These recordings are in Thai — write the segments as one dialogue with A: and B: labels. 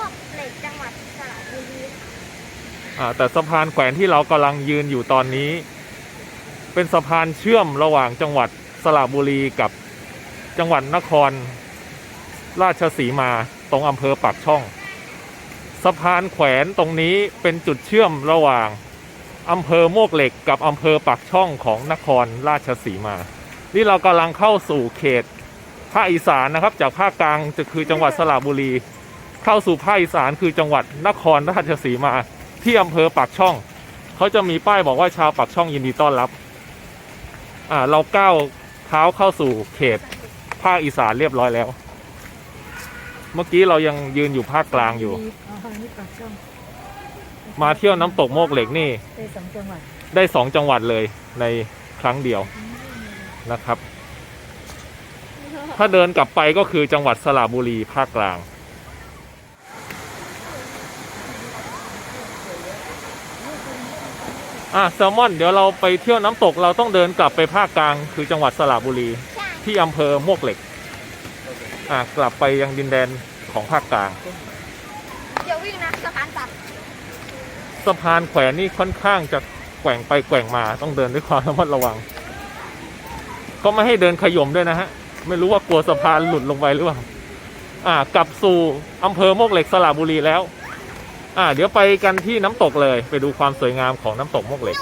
A: วกเหล็กจังหวัดสระบุรีค่ะ
B: อ่าแต่สะพานแขวนที่เรากำลังยืนอยู่ตอนนี้ เป็นสะพานเชื่อมระหว่างจังหวัดสระบุรีกับจังหวัดนคร ราชสีมาตรงอำเภอปากช่อง สะพานแขวนตรงนี้เป็นจุดเชื่อมระหว่างอำเภอโมกเหล็กกับอำเภอปากช่องของนครราชสีมา นี่เรากำลังเข้าสู่เขตภาคอีสานนะครับ จากภาคกลางจะคือจังหวัดสระบุรี เข้าสู่ภาคอีสานคือจังหวัดนครราชสีมา ที่อำเภอปากช่อง เขาจะมีป้ายบอกว่าชาวปากช่องยินดีต้อนรับ อ่า เราก้าวเท้าเข้าสู่เขตภาคอีสานเรียบร้อยแล้ว เมื่อกี้เรายังยืนอยู่ภาคกลางอยู่ มาเที่ยวน้ำตกโมกเหล็กนี่
C: ได้สองจังหวัด
B: ได้สองจังหวัดเลยในครั้งเดียวนะครับ ถ้าเดินกลับไปก็คือจังหวัดสระบุรีภาคกลาง อะแซลมอน เดี๋ยวเราไปเที่ยวน้ำตกเราต้องเดินกลับไปภาคกลาง คือจังหวัดสระบุรีที่อำเภอมวกเหล็ก อะกลับไปยังดินแดนของภาคกลาง
A: เดี๋ยววิ่งนะสะพานตัด
B: สะพานแขวนนี่ค่อนข้างจะแกว่งไปแกว่งมาต้องเดินด้วยความระมัดระวัง ก็ไม่ให้เดินขย่มด้วยนะฮะ ไม่รู้ว่ากลัวสะพานหลุดลงไปหรือเปล่า อ่ากลับสู่อำเภอโมกเหล็กสระบุรีแล้ว อ่า เดี๋ยวไปกันที่น้ำตกเลย ไปดูความสวยงามของน้ำตกโมกเหล็ก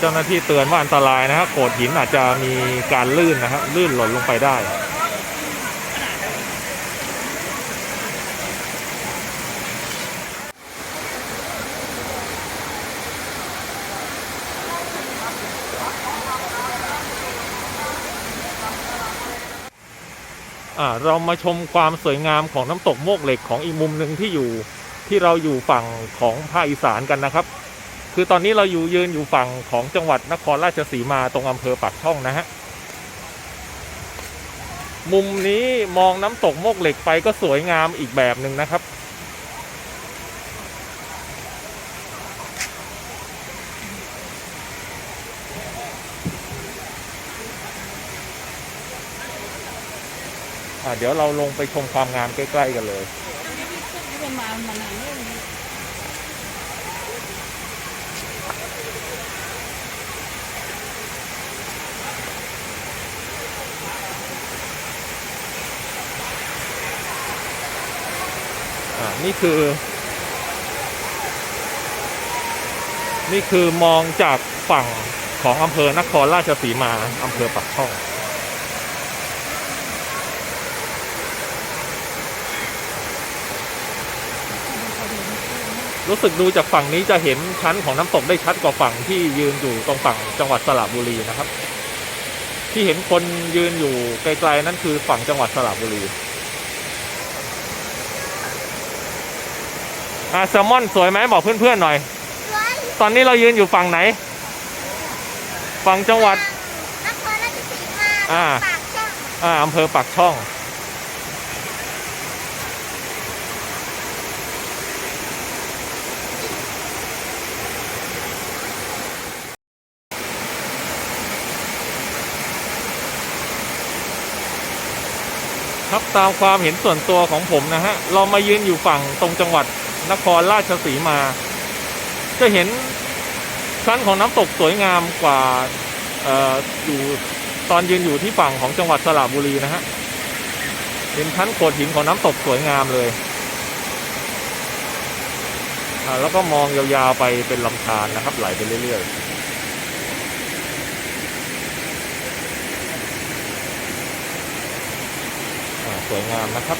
B: เจ้าหน้าที่เตือนว่าอันตรายนะฮะโขดหินอาจจะมีการลื่นนะครับลื่นหล่นลงไปได้เรามาชมความสวยงามของน้ำตกโมกเหล็กของอีกมุมหนึ่งที่อยู่ที่เราอยู่ฝั่งของภาคอีสานกันนะครับ คือตอนนี้เราอยู่ยืนอยู่ฝั่งของจังหวัดนครราชสีมาตรงอำเภอปากช่องนะฮะ มุมนี้มองน้ำตกโมกเหล็กไปก็สวยงามอีกแบบหนึ่งนะครับ เดี๋ยวเราลงไปชมความงามใกล้ ๆ กันเลย
C: นี่
B: คือ นี่คือมองจากฝั่งของอำเภอนครราชสีมาอำเภอปักช่อง รู้สึกดูจากฝั่งนี้จะเห็นชั้นของน้ำตกได้ชัดกว่าฝั่งที่ยืนอยู่ตรงฝั่งจังหวัดสระบุรีนะครับ ที่เห็นคนยืนอยู่ไกลๆนั่นคือฝั่งจังหวัดสระบุรี อ่าแซลมอนสวยไหมบอกเพื่อนๆหน่อย
A: สวย
B: ตอนนี้เรายืนอยู่ฝั่งไหน ฝั่งจังหวัด
A: นครราชสีมา
B: อ่า
A: ปากช่อง
B: อ่าอำเภอปากช่อง ครับตามความเห็นส่วนตัวของผมนะฮะ เรามายืนอยู่ฝั่งตรงจังหวัด นครราชสีมา จะเห็นชั้นของน้ำตกสวยงามกว่าออยู่ตอนยืนอยู่ที่ฝั่งของจังหวัดสระบุรีนะฮะเห็นชั้นโขดหินของน้ำตกสวยงามเลยแล้วก็มองยาวๆไปเป็นลำธารนะครับ ไหลไปเรื่อยๆอสวยงามนะครับ